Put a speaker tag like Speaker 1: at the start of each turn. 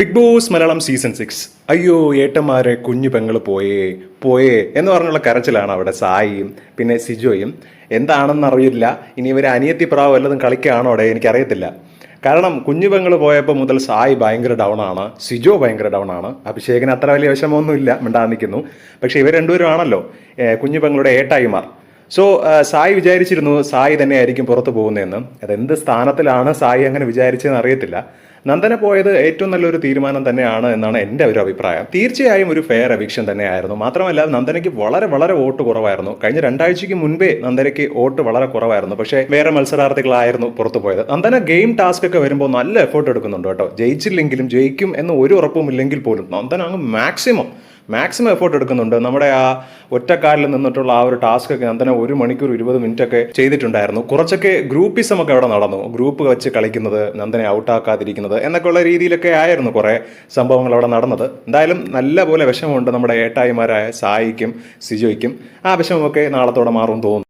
Speaker 1: Bigg Boss Malayalam season six അയ്യോ ഏട്ടന്മാരെ കുഞ്ഞു പെങ്ങൾ പോയേ പോയേ എന്ന് പറഞ്ഞുള്ള കരച്ചിലാണ് അവിടെ സായിയും പിന്നെ സിജോയും. എന്താണെന്ന് അറിയില്ല ഇനി ഇവർ അനിയത്തി പ്രാവ് വല്ലതും കളിക്കുകയാണോ അവിടെ? എനിക്കറിയത്തില്ല. കാരണം കുഞ്ഞു പെങ്ങൾ പോയപ്പോൾ മുതൽ സായി ഭയങ്കര ഡൗൺ ആണ്. സിജോ ഭയങ്കര ഡൗൺ ആണ്. അഭിഷേകിന് അത്ര വലിയ വിഷമമൊന്നുമില്ല മിണ്ടാതെ നിൽക്കുന്നു പക്ഷേ ഇവർ രണ്ടുപേരും ആണല്ലോ കുഞ്ഞു പെങ്ങളുടെ ഏട്ടായിമാർ. സോ സായി വിചാരിച്ചിരുന്നു സായി തന്നെയായിരിക്കും പുറത്തു പോകുന്നതെന്ന്. അതെന്ത് സ്ഥാനത്തിലാണ് സായി അങ്ങനെ വിചാരിച്ചതെന്ന് അറിയത്തില്ല. നന്ദന പോയത് ഏറ്റവും നല്ലൊരു തീരുമാനം തന്നെയാണ് എന്നാണ് എന്റെ ഒരു അഭിപ്രായം. തീർച്ചയായും ഒരു ഫെയർ എവിക്ഷൻ തന്നെയായിരുന്നു. മാത്രമല്ല നന്ദനയ്ക്ക് വളരെ വളരെ വോട്ട് കുറവായിരുന്നു. കഴിഞ്ഞ രണ്ടാഴ്ചയ്ക്ക് മുൻപേ നന്ദനയ്ക്ക് വോട്ട് വളരെ കുറവായിരുന്നു. പക്ഷേ വേറെ മത്സരാർത്ഥികളായിരുന്നു പുറത്തു പോയത്. നന്ദന ഗെയിം ടാസ്ക് ഒക്കെ വരുമ്പോൾ നല്ല എഫേർട്ട് എടുക്കുന്നുണ്ട് കേട്ടോ. ജയിച്ചില്ലെങ്കിലും ജയിക്കും എന്ന് ഒരു ഉറപ്പും ഇല്ലെങ്കിൽ പോലും നന്ദന അങ്ങ് മാക്സിമം മാക്സിമം എഫേർട്ട് എടുക്കുന്നുണ്ട്. നമ്മുടെ ആ ഒറ്റക്കാലിൽ നിന്നിട്ടുള്ള ആ ഒരു ടാസ്ക് ഒക്കെ നന്ദന ഒരു മണിക്കൂർ ഇരുപത് മിനിറ്റ് ഒക്കെ ചെയ്തിട്ടുണ്ടായിരുന്നു. കുറച്ചൊക്കെ ഗ്രൂപ്പിസം ഒക്കെ അവിടെ നടന്നു. ഗ്രൂപ്പ് വെച്ച് കളിക്കുന്നത് നന്ദനെ ഔട്ടാക്കാതിരിക്കുന്നത് എന്നൊക്കെ ഉള്ള രീതിയിലൊക്കെ ആയിരുന്നു കുറേ സംഭവങ്ങൾ അവിടെ നടന്നത്. എന്തായാലും നല്ല പോലെ വിഷമമുണ്ട് നമ്മുടെ ഏട്ടായിമാരായ സായിക്കും സിജോയ്ക്കും. ആ വിഷമമൊക്കെ നാളത്തോടെ മാറും തോന്നുന്നു.